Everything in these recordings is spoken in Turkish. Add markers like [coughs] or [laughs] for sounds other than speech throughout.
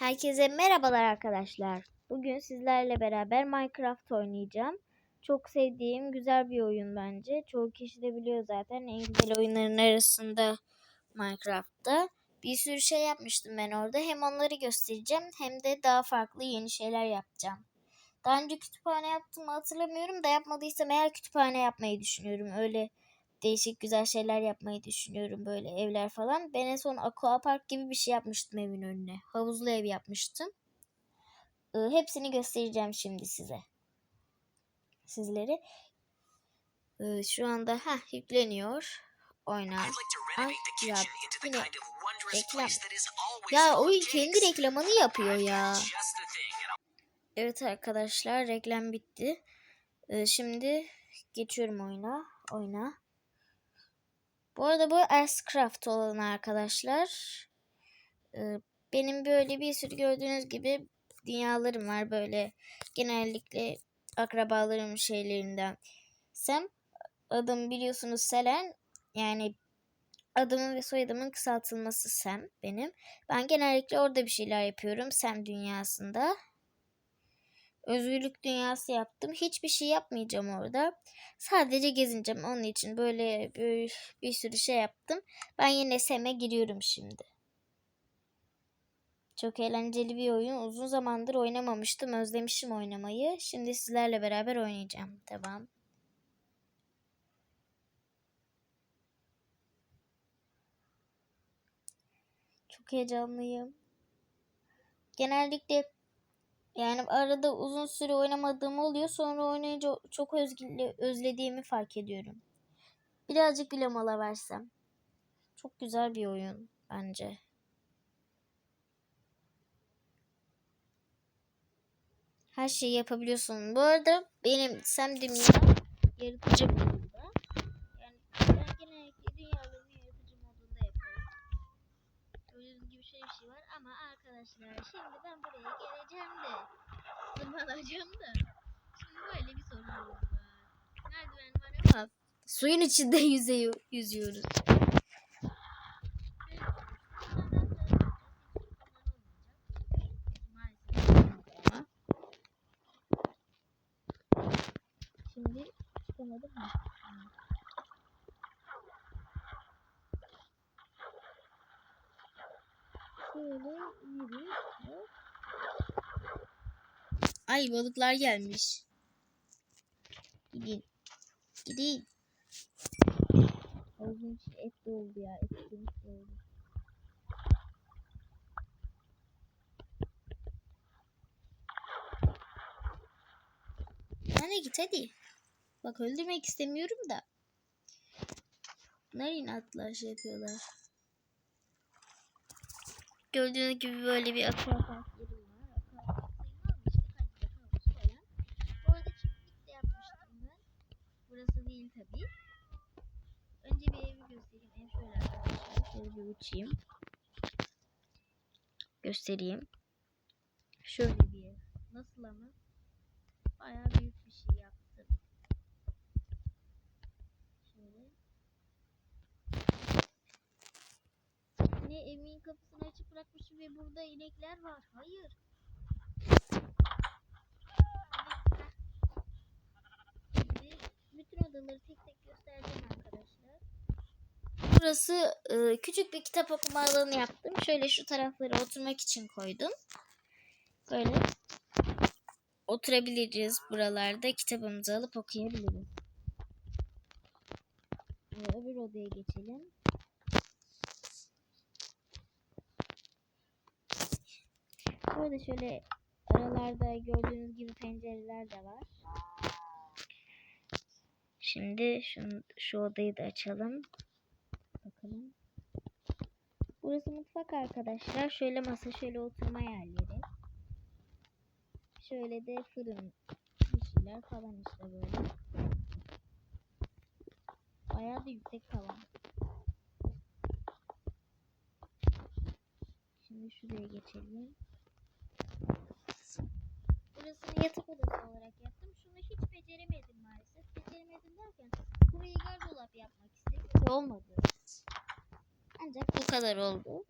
Herkese merhabalar arkadaşlar. Bugün sizlerle beraber Minecraft oynayacağım. Çok sevdiğim güzel bir oyun bence. Çoğu kişi de biliyor zaten en güzel oyunların arasında Minecraft'ta. Bir sürü şey yapmıştım ben orada. Hem onları göstereceğim hem de daha farklı yeni şeyler yapacağım. Daha önce kütüphane yaptığımı hatırlamıyorum da yapmadıysam eğer kütüphane yapmayı düşünüyorum. Öyle değişik güzel şeyler yapmayı düşünüyorum böyle evler falan. Ben en son aqua park gibi bir şey yapmıştım evin önüne. Havuzlu ev yapmıştım. Ee, hepsini göstereceğim şimdi size. Sizlere. Ee, şu anda ha yükleniyor. Oyna. I'd like to Ay, ya, yine reklam. Ya oyun kendi reklamını yapıyor ya. Evet arkadaşlar reklam bitti. Ee, şimdi geçiyorum oyuna. Oyna. Bu arada bu Ascraft olan arkadaşlar. Ee, benim böyle bir sürü gördüğünüz gibi dünyalarım var böyle genellikle akrabalarım şeylerinden. Sam adım biliyorsunuz Selen yani adımın ve soyadımın kısaltılması Sam benim. Ben genellikle orada bir şeyler yapıyorum Sam dünyasında. Özgürlük dünyası yaptım. Hiçbir şey yapmayacağım orada. Sadece gezineceğim. Onun için böyle bir, bir sürü şey yaptım. Ben yine Sam'e giriyorum şimdi. Çok eğlenceli bir oyun. Uzun zamandır oynamamıştım. Özlemişim oynamayı. Şimdi sizlerle beraber oynayacağım. Tamam. Çok heyecanlıyım. Genellikle yani arada uzun süre oynamadığım oluyor. Sonra oynayınca çok özgü- özlediğimi fark ediyorum. Birazcık bile mola versem. Çok güzel bir oyun bence. Her şeyi yapabiliyorsun. Bu arada benim Sam Dünya yaratıcı modunda. Yani ben genellikle dünyalarımı yaratıcı modunda yaparım. Gördüğünüz gibi şöyle bir şey var ama arkadaşlar şimdi ben buraya geleceğim de tırmanacağım da şimdi böyle bir sorunumuz var. Merdiven var ama suyun içinde [laughs] yüze yüzüyoruz. Şimdi çıkamadım mı? Şöyle yürü. Ay balıklar gelmiş. Gidin. Gidin. Ağzım içi et doldu ya. Et doldu. Hadi git hadi. Bak öldürmek istemiyorum da. Bunlar inatla şey yapıyorlar. Gördüğünüz gibi böyle bir aquapark yerim var. Aquapark sayılmaz mı? İşte kaydırak havuz falan. Bu arada çiftlik de yapmıştım ben. Burası değil tabii. Önce bir evi göstereyim. Ev şöyle uçayım. Göstereyim. Şöyle bir ev. Nasıl ama? Bayağı büyük bir şey yaptım. Şöyle. Ne evimin kapısını açık bırakmışım ve burada inekler var. Hayır. Bütün odaları tek tek göstereceğim arkadaşlar. Burası e, küçük bir kitap okuma alanı yaptım. Şöyle şu tarafları oturmak için koydum. Böyle oturabiliriz buralarda. Kitabımızı alıp okuyabiliriz. Ee, öbür odaya geçelim. Burada şöyle aralarda gördüğünüz gibi pencereler de var. Şimdi şu, şu odayı da açalım. Bakalım. Burası mutfak arkadaşlar. Şöyle masa, şöyle oturma yerleri. Şöyle de fırın bir şeyler falan işte böyle. Bayağı da yüksek tavan. Şimdi şuraya geçelim. Burasını yatak odası olarak yaptım. Şunu hiç beceremedim. Beceremedim derken burayı gardırop yapmak istedim. Olmadı. Ancak bu kadar oldu.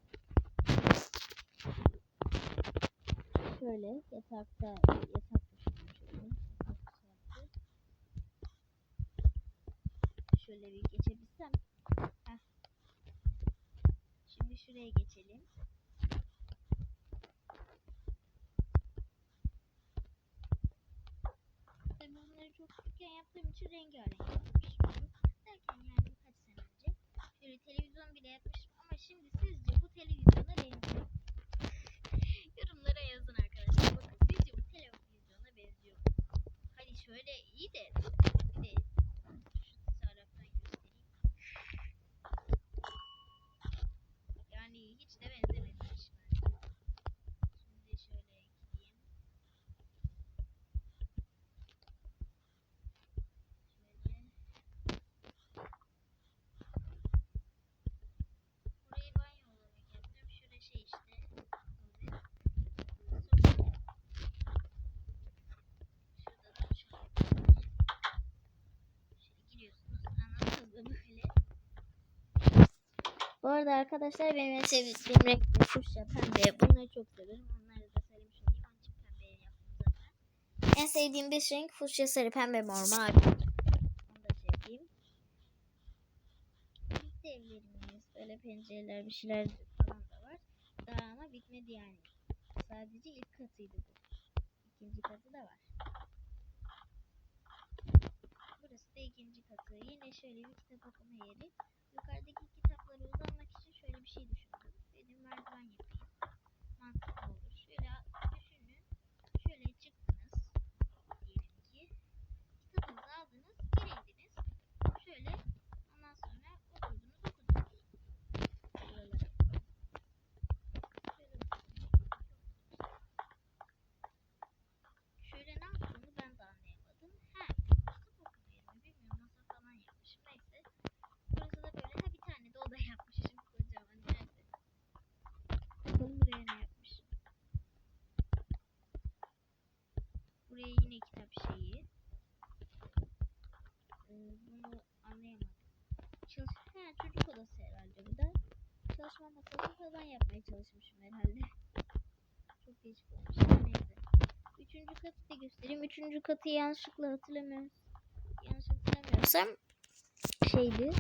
şöyle yatakta yatak. Şöyle bir geçebilsem. Heh. Şimdi şuraya geçelim. Tabii bunları çok küçükken yaptığım için yapmışım. Çok derken yani birkaç sene önce. Şöyle televizyon bile yapmışım ama şimdi sizce bu televizyona benziyor. [laughs] Yorumlara yazın arkadaşlar. Bakın sizce bu televizyona benziyor? Hadi şöyle iyi de bir de şu taraftan göstereyim. Yani hiç de benzememiş bence. Şimdi şöyle ekleyeyim. Şöyle. Burayı banyo olarak yaptım. Şöyle şey işte. Böyle. Sonra şurada da şöyle. Şöyle giriyorsunuz. Anladınız mı böyle? Bu arada arkadaşlar benim en sevdiğim renk fuşya pembe. Bunları çok severim. Onları da söylemiş olayım. Onun için pembeye yaptım zaten. En sevdiğim beş renk fuşya, sarı, pembe, mor, mavi. Onu da. Biz de evlerimiz. Böyle pencereler bir şeyler falan da var. Daha ama bitmedi yani. Sadece ilk katıydı bu. İkinci katı da var. Burası ikinci katı. Yine şöyle bir kitap okuma yeri. Yukarıdaki kitaplara uzanmak için şöyle bir şey düşündüm. Dedim merdiven yapayım. Mantıklı olur. Şöyle düşünün. Şöyle çıktınız. Diyelim ki. Kitabınızı aldınız. Geri indiniz. Şöyle. Ondan sonra oturdunuz okudunuz. Buralara. Şöyle oturdunuz. Şöyle ne yaptığını ben de anlayamadım. Ha, kitap okuma yerine bilmiyorum masa falan yapmışım. Neyse. Burası da böyle ha bir tane de oda yapmışım kocaman nerede? Bakalım buraya ne yapmışım. Buraya yine kitap şeyi. Ee, bunu anlayamadım. Çalış ha, çocuk odası herhalde bu da. Çalışma masası falan yapmaya çalışmışım herhalde. Çok değişik olmuş. Neyse. Üçüncü katı da göstereyim. Üçüncü katı yanlışlıkla hatırlamıyorum. Yanlış hatırlamıyorsam şeydi.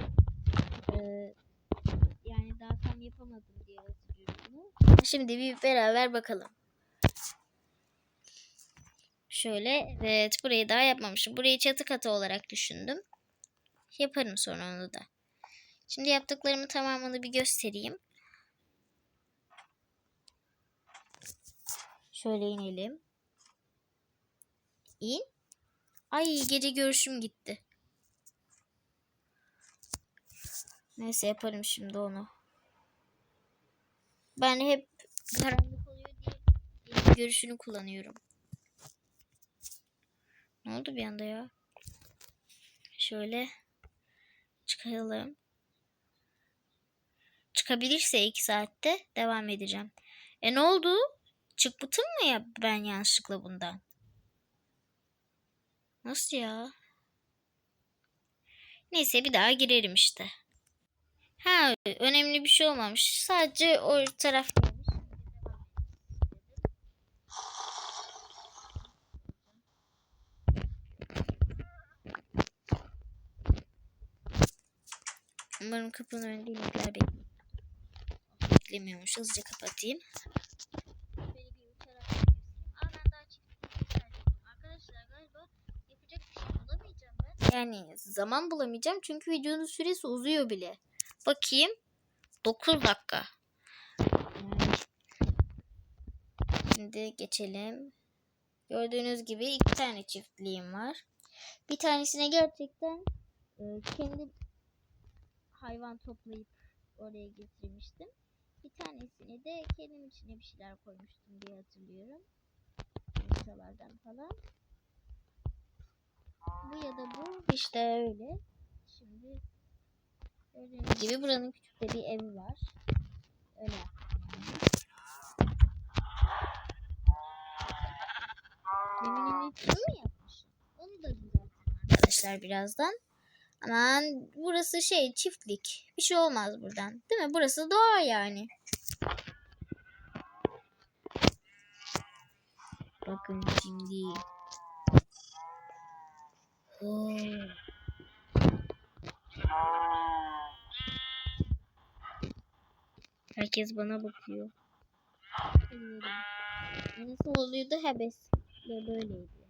Eee, yani daha tam yapamadım diye hatırlıyorum. Şimdi bir beraber bakalım. Şöyle evet burayı daha yapmamışım. Burayı çatı katı olarak düşündüm. Yaparım sonra onu da. Şimdi yaptıklarımı tamamını bir göstereyim. Şöyle inelim. İn. Ay gece görüşüm gitti. Neyse yaparım şimdi onu. Ben hep karanlık oluyor diye görüşünü kullanıyorum. Ne oldu bir anda ya? Şöyle çıkalım. Çıkabilirse iki saatte devam edeceğim. E ne oldu? Çıkbıtım mı ya ben yanlışlıkla bundan? Nasıl ya? Neyse bir daha girerim işte. Ha önemli bir şey olmamış. Sadece o taraftaymış. Umarım kapının önünde inekler bekliyor. Beklemiyormuş. Hızlıca kapatayım. Yani zaman bulamayacağım çünkü videonun süresi uzuyor bile. Bakayım. 9 dakika. Şimdi geçelim. Gördüğünüz gibi iki tane çiftliğim var. Bir tanesine gerçekten e, kendi hayvan toplayıp oraya getirmiştim. Bir tanesini de kendim içine bir şeyler koymuştum diye hatırlıyorum. Yumurtalardan falan. Bu ya da bu işte öyle. Şimdi gördüğünüz gibi buranın küçük de bir evi var. Öyle. Yeminimi kim mi yapmış? Onu da düzeltelim arkadaşlar birazdan. Aman burası şey çiftlik. Bir şey olmaz buradan. Değil mi? Burası doğa yani. Bakın şimdi. Oo. Herkes bana bakıyor. Nasıl oluyordu? Hebes. Ve böyleydi.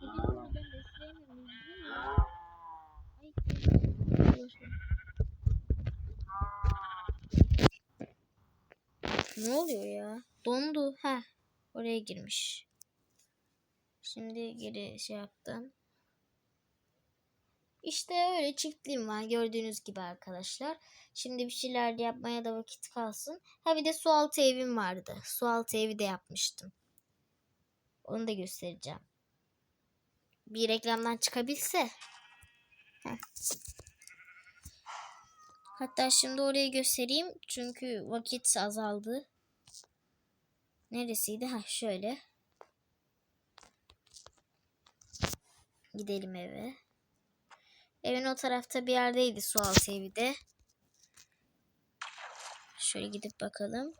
Bir de bunu ben besleyemiyorum, değil mi? Ay, Ne oluyor ya? Dondu. Ha, oraya girmiş. Şimdi geri şey yaptım. İşte öyle çiftliğim var gördüğünüz gibi arkadaşlar. Şimdi bir şeyler de yapmaya da vakit kalsın. Ha bir de su altı evim vardı. Su altı evi de yapmıştım. Onu da göstereceğim. Bir reklamdan çıkabilse. Heh. Hatta şimdi orayı göstereyim. Çünkü vakit azaldı. Neresiydi? Ha şöyle. Gidelim eve. Evin o tarafta bir yerdeydi su altı evi de. Şöyle gidip bakalım.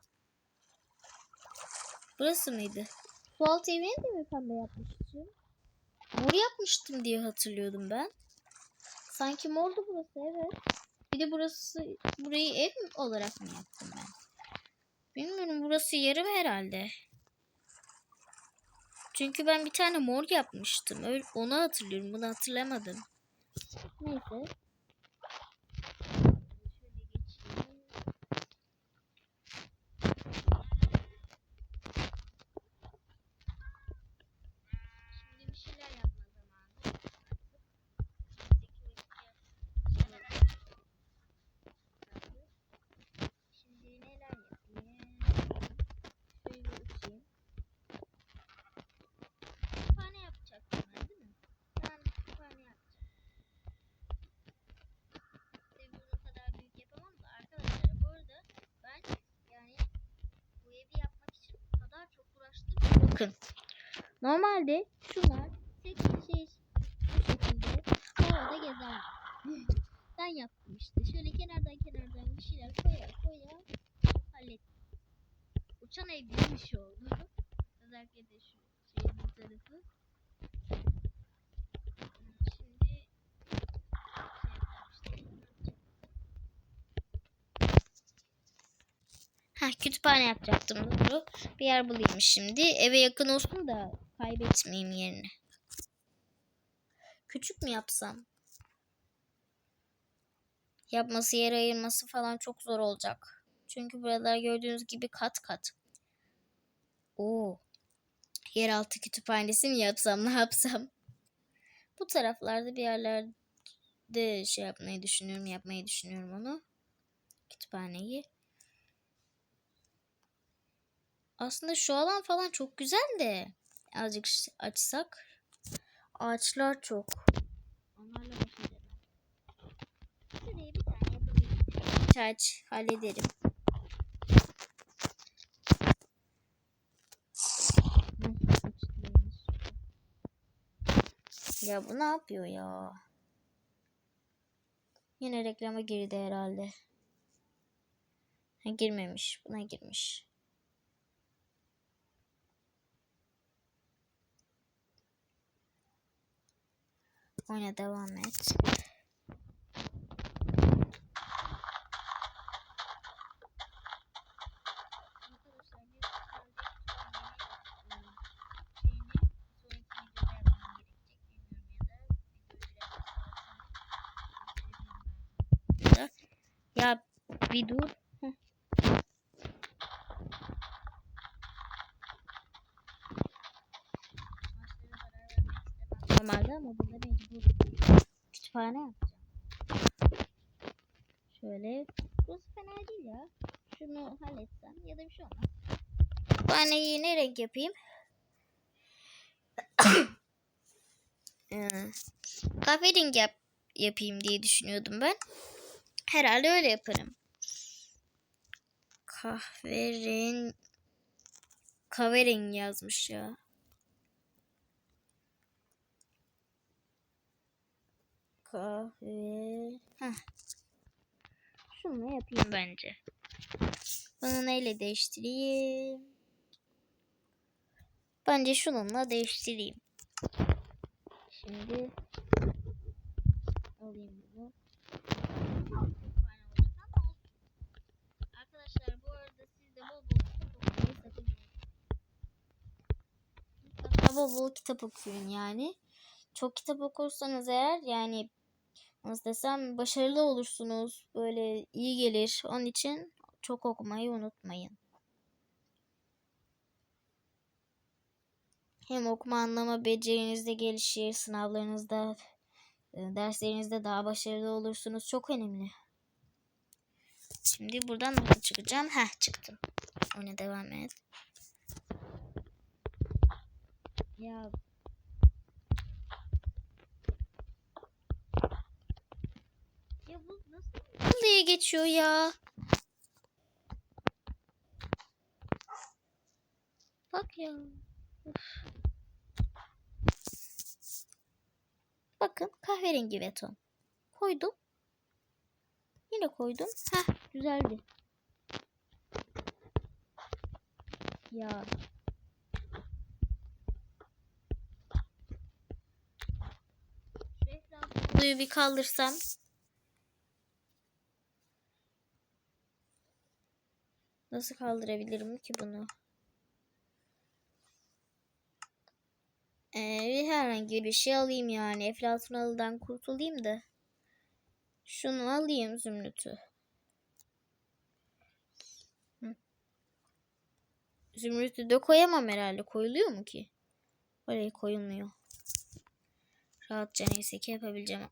Burası mıydı? Su altı evini de mi pembe yapmıştım? Mor yapmıştım diye hatırlıyordum ben. Sanki mordu burası evet. Bir de burası burayı ev olarak mı yaptım ben? Bilmiyorum burası yarım herhalde. Çünkü ben bir tane mor yapmıştım. Onu hatırlıyorum. Bunu hatırlamadım. Neyse. Şimdi bir şeyler yapma zamanı. Şimdi neler yapayım? Şöyle uçayım. Kütüphane yapacaktım ben değil mi? Ben kütüphane yapacağım. Tabii bunu kadar büyük yapamam da arkadaşlar bu arada ben yani bu evi yapmak için o kadar çok uğraştım. ki. Bakın. Normalde şunlar tek şey bu şekilde havada gezerler. ben yaptım işte. Şöyle kenardan kenardan bir şeyler koya koya hallettim. Uçan ev gibi bir şey oldu. Özellikle de şu şeyin bu tarafı. Hmm, Şimdi şey yapacağım işte. Ha kütüphane yapacaktım doğru. Bir yer bulayım şimdi. Eve yakın olsun da kaybetmeyeyim yerini. Küçük mü yapsam? Yapması, yer ayırması falan çok zor olacak. Çünkü buralar gördüğünüz gibi kat kat. Oo. Yeraltı kütüphanesi mi yapsam, ne yapsam? Bu taraflarda bir yerlerde şey yapmayı düşünüyorum, yapmayı düşünüyorum onu. Kütüphaneyi. Aslında şu alan falan çok güzel de azıcık açsak. Ağaçlar çok. Onlarla. Şuraya bir tane yapabilirim. Ağaç hallederim. Ya bu ne yapıyor ya? Yine reklama girdi herhalde. Ha, girmemiş. Buna girmiş. Oyuna devam et. Ya bir dur. Heh. Normalde ama burada mecbur. Kütüphane yapacağım. Şöyle. Burası fena değil ya. Şunu halletsem ya da bir şey olmaz. Kütüphaneyi ne renk yapayım? [coughs] Ee, Kahverengi yap, yapayım diye düşünüyordum ben. Herhalde öyle yaparım. Kahverengi kahverengi yazmış ya. Kahve. Heh. şununla yapayım bence. Bunu neyle değiştireyim? Bence şununla değiştireyim. Şimdi alayım bunu. Arkadaşlar bu arada siz de bol bol kitap Mutlaka bol bol kitap okuyun yani. Çok kitap okursanız eğer yani nasıl desem başarılı olursunuz. Böyle iyi gelir. Onun için çok okumayı unutmayın. Hem okuma anlama beceriniz de gelişir. Sınavlarınızda, e, derslerinizde daha başarılı olursunuz. Çok önemli. Şimdi buradan nasıl çıkacağım? Heh çıktım. Ona devam et. Ya bu nasıl diye geçiyor ya? Bak ya. Üf. Bakın kahverengi beton. Koydum. Yine koydum. Heh güzeldi. Ya. Şu etrafı bir kaldırsam. Nasıl kaldırabilirim ki bunu? Ee, herhangi bir şey alayım yani. Eflatun alıdan kurtulayım da. Şunu alayım zümrütü. Hı. Zümrütü de koyamam herhalde. Koyuluyor mu ki? Oraya koyulmuyor. Rahatça neyse ki yapabileceğim.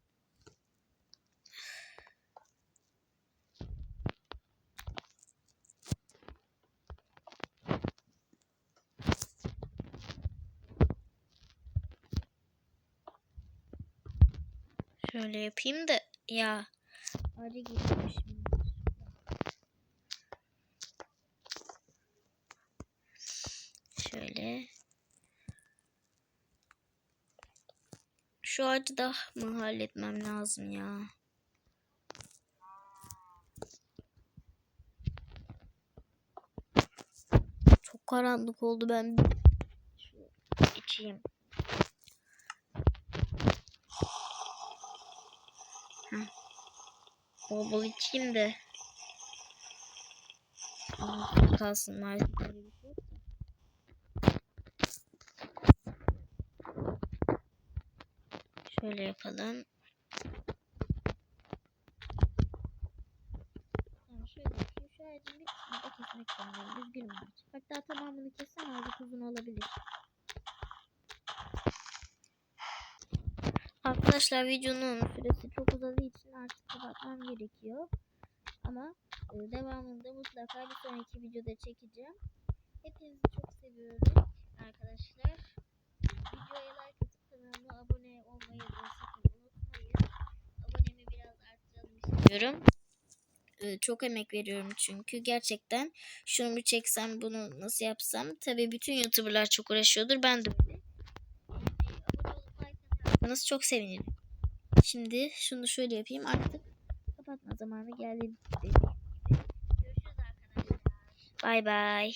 Şöyle yapayım da ya. Acı geçmişim. Şöyle. Şu ağacı da mı halletmem lazım ya? Çok karanlık oldu ben. Şu içeyim. Bol bol içeyim de. Aa, kalsın maalesef şey. Şöyle yapalım. Ağacın bir da kesmek zorundayım. Üzgünüm ağaç. Hatta tamamını kessem ağacı uzun olabilir. Arkadaşlar videonun süresi çok uzadığı için kapatmam gerekiyor. Ama e, devamında mutlaka bir sonraki videoda çekeceğim. Hepinizi çok seviyorum arkadaşlar. Videoya like atıp kanalıma abone olmayı da sakın unutmayın. Abonemi biraz arttıralım istiyorum. E, çok emek veriyorum çünkü gerçekten şunu bir çeksem bunu nasıl yapsam tabii bütün youtuberlar çok uğraşıyordur ben de öyle. Abone olup like atarsanız çok sevinirim. Şimdi şunu şöyle yapayım artık zamanı geldi. Görüşürüz arkadaşlar. Bay bay.